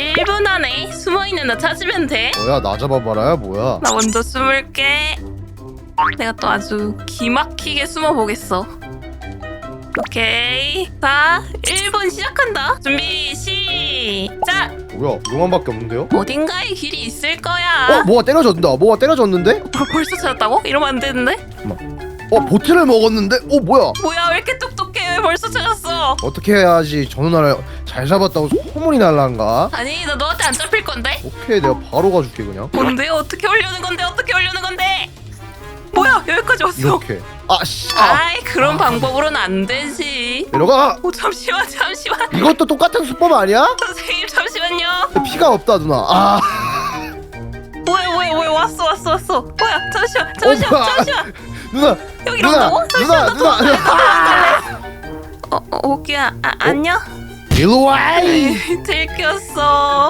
1분 안에 숨어있는 나 찾으면 돼. 뭐야 나 잡아봐라야 뭐야 나 먼저 숨을게. 내가 또 아주 기막히게 숨어보겠어. 오케이. 자, 1분 시작한다. 준비, 시작! 뭐야 이것만밖에 없는데요? 어딘가에 길이 있을 어 거야. 뭐가 때려졌다 뭐가 때려졌는데? 벌- 벌써 찾았다고? 이러면 안 되는데? 어 보트를 먹었는데? 어 뭐야 뭐야, 왜 이렇게 똑똑해? 왜 벌써 찾았어? 어떻게 해야지 저 누나를 잘 잡았다고 소문이 날란가? 아니, 나 너한테 안 잡힐 건데? 오케이 내가 바로 가줄게 그냥 뭔데? 어떻게 올려는 건데? 어떻게 올려는 건데? 뭐야, 여기까지 왔어. 이렇게 아씨 아, 아이, 그런 방법으로는 안 되지. 내려가 오, 잠시만, 잠시만. 이것도 똑같은 수법 아니야? 선생님, 잠시만요. 피가 없다 누나 아 뭐야 뭐야 뭐야 왔어 왔어 왔어 뭐야 잠시만 어, 잠시만 뭐야. 잠시만 누나 여기 누나 온다고? 누나 누나 어, 어 오기야 아, 안녕 일로 와 이. 들켰어